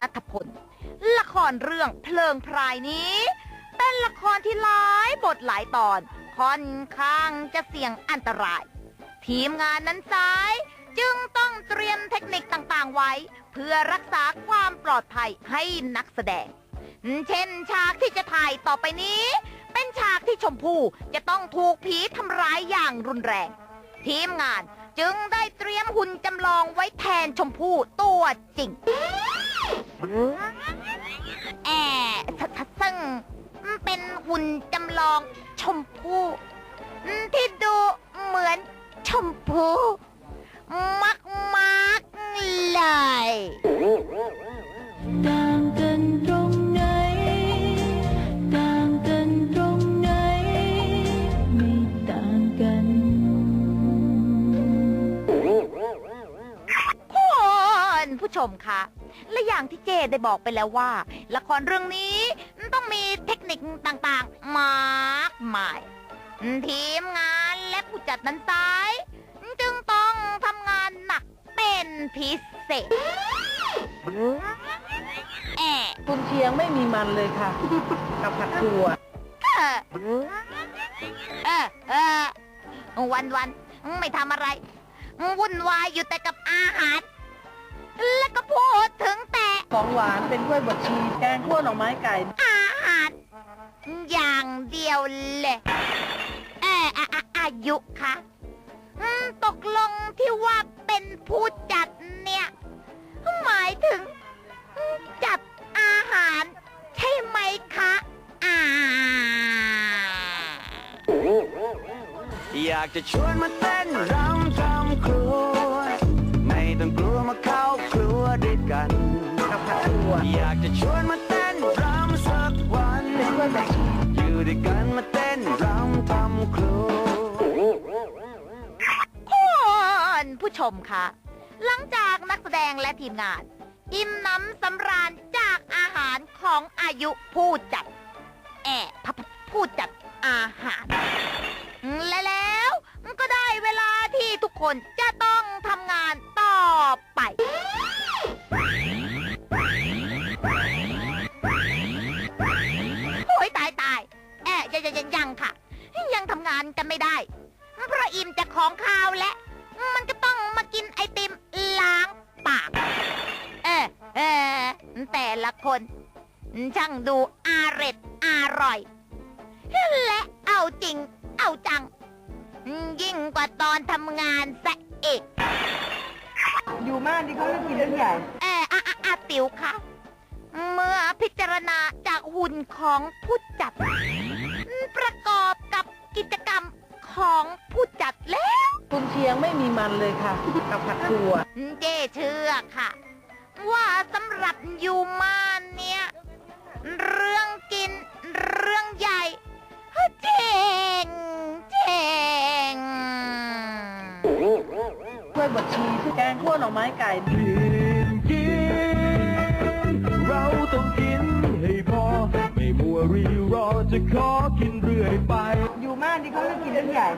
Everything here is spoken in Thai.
นัทพล ละครเรื่องเพลิงพรายนี้ เป็นละครที่หลายบทหลายตอน ค่อนข้างจะเสี่ยงอันตราย ทีมงานนั้นซ้าย จึงต้องเตรียมเทคนิคต่างๆไว้ เพื่อรักษาความปลอดภัยให้นักแสดง เช่นฉากที่จะถ่ายต่อไปนี้ เป็นฉากที่ชมพู่จะต้องถูกผีทำร้ายอย่างรุนแรง ทีมงานจึงได้เตรียมหุ่นจำลองไว้แทนชมพู่ตัวจริง แอบซึ่งเป็นหุ่นจำลองชมพู่ที่ดูเหมือนชมพู่ ชมคะ และอย่างที่เจได้บอกไปแล้วว่า ละครเรื่องนี้ต้องมีเทคนิคต่างๆ มากมาย ทีมงานและผู้จัดนั้นซ้าย จึงต้องทำงานหนักเป็นพิเศษแอบคุณเชียงไม่มีมันเลยค่ะ กับผัดถั่วเออเออเออวันวันๆไม่ทำอะไร วุ่นวายอยู่แต่กับอาหาร แล้วก็พูดถึงแต่ของหวานเป็นกล้วยบดชีแกงคั่วหน่อไม้ไก่ อาหาร อย่างเดียวเลยเอออะอะอายุคะอืมตกลงที่ว่าเป็นผู้จัดเนี่ย หมายถึง จัดอาหาร ใช่ไหมคะอ่า อยากจะชวนมาเต้นรำทำครัว กันกับผัดถั่วอยากจะชวนมาเต้นรำสักวันอยู่ด้วยกันมาเต้นรำทำครัวคุณผู้ชมคะหลังจากนักแสดงและทีมงาน อิ่มน้ำสำราญจากอาหารของอายุผู้จัด แอบพผู้จัดอาหาร และแล้วก็ได้เวลาที่ทุกคนจะ ยังทำงานกันไม่ได้ เพราะอิ่มจากของคาวและ มันก็ต้องมากินไอติมล้างปาก เออเออแต่ละคนช่างดูอาเร็ดอร่อย และเอาจริง เอาจัง ยิ่งกว่าตอนทำงานซะอีกอยู่ม่านที่เขาเรียกกินเรื่องใหญ่เอออะอะอะติ๋วคะเมื่อพิจารณาจากหุ่นของผู้จัดประกอบกับกิจกรรม ของผู้จัดแล้วคุณเชียงไม่มีมันเลยค่ะ กับผัดถั่วเจเชื่อค่ะ ว่าสำหรับยูมานเนี่ยเรื่องกินเรื่องใหญ่เจ๋งเจ๋งกล้วยบดชีแกงคั่วหน่อไม้ไก่กินกินเราต้องกินให้พอ ไม่มัวรีรอจะขอกินเรื่อยไปอยู่ม่านที่เขาเรียกกินเรื่องใหญ่